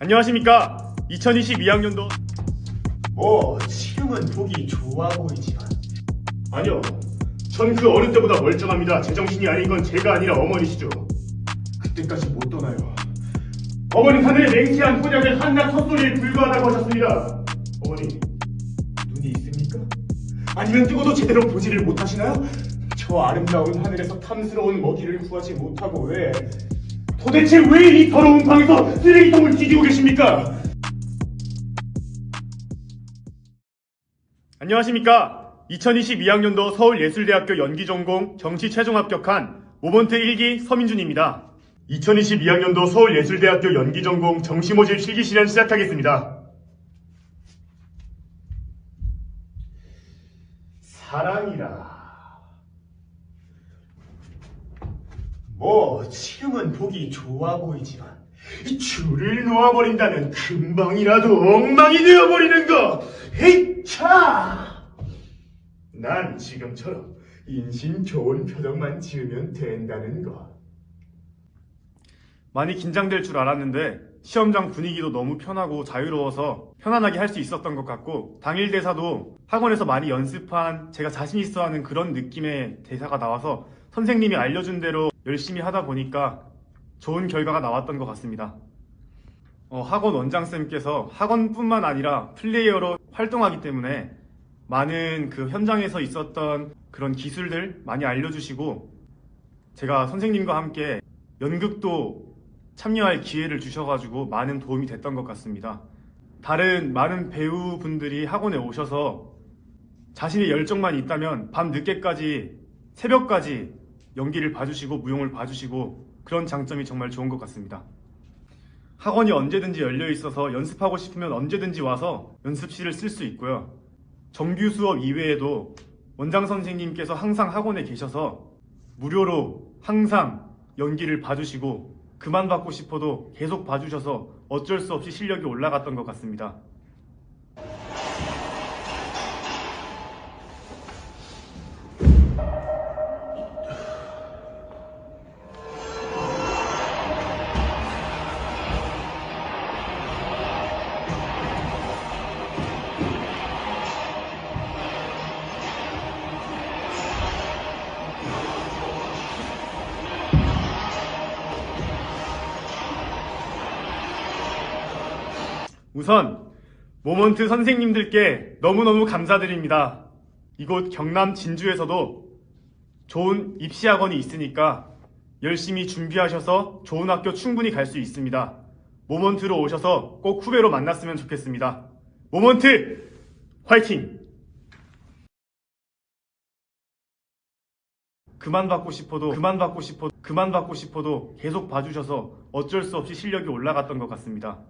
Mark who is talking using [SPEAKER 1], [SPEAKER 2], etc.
[SPEAKER 1] 안녕하십니까. 2022학년도
[SPEAKER 2] 뭐 지금은 보기 좋아 보이지만
[SPEAKER 1] 아니요. 전 그 어느 때보다 멀쩡합니다. 제정신이 아닌 건 제가 아니라 어머니시죠.
[SPEAKER 2] 그때까지 못 떠나요.
[SPEAKER 1] 어머니 하늘에 맹세한 혼약은 한낱 헛소리에 불과하다고 하셨습니다. 어머니,
[SPEAKER 2] 눈이 있습니까? 아니면 뜨고도 제대로 보지를 못하시나요? 저 아름다운 하늘에서 탐스러운 먹이를 구하지 못하고 왜
[SPEAKER 1] 도대체 왜 이 더러운 방에서 쓰레기통을 뒤지고 계십니까? 안녕하십니까. 2022학년도 서울예술대학교 연기전공 정시 최종 합격한 모먼트 1기 서민준입니다. 2022학년도 서울예술대학교 연기전공 정시 모집 실기 실현 시작하겠습니다.
[SPEAKER 2] 사랑이라. 뭐 지금은 보기 좋아 보이지만
[SPEAKER 1] 이 줄을 놓아버린다면 금방이라도 엉망이 되어버리는 거! 헤이차! 난 지금처럼 인심 좋은 표정만 지으면 된다는 거. 많이 긴장될 줄 알았는데 시험장 분위기도 너무 편하고 자유로워서 편안하게 할 수 있었던 것 같고 당일 대사도 학원에서 많이 연습한 제가 자신 있어 하는 그런 느낌의 대사가 나와서 선생님이 알려준 대로 열심히 하다 보니까 좋은 결과가 나왔던 것 같습니다. 어, 학원 원장쌤께서 학원뿐만 아니라 플레이어로 활동하기 때문에 많은 그 현장에서 있었던 그런 기술들 많이 알려주시고 제가 선생님과 함께 연극도 참여할 기회를 주셔가지고 많은 도움이 됐던 것 같습니다. 다른 많은 배우분들이 학원에 오셔서 자신의 열정만 있다면 밤 늦게까지 새벽까지 연기를 봐주시고 무용을 봐주시고 그런 장점이 정말 좋은 것 같습니다. 학원이 언제든지 열려 있어서 연습하고 싶으면 언제든지 와서 연습실을 쓸 수 있고요. 정규 수업 이외에도 원장 선생님께서 항상 학원에 계셔서 무료로 항상 연기를 봐주시고 그만 받고 싶어도 계속 봐주셔서 어쩔 수 없이 실력이 올라갔던 것 같습니다. 우선 모먼트 선생님들께 너무너무 감사드립니다. 이곳 경남 진주에서도 좋은 입시학원이 있으니까 열심히 준비하셔서 좋은 학교 충분히 갈 수 있습니다. 모먼트로 오셔서 꼭 후배로 만났으면 좋겠습니다. 모먼트 화이팅! 그만 받고 싶어도 그만 받고 싶어도 그만 받고 싶어도 계속 봐주셔서 어쩔 수 없이 실력이 올라갔던 것 같습니다.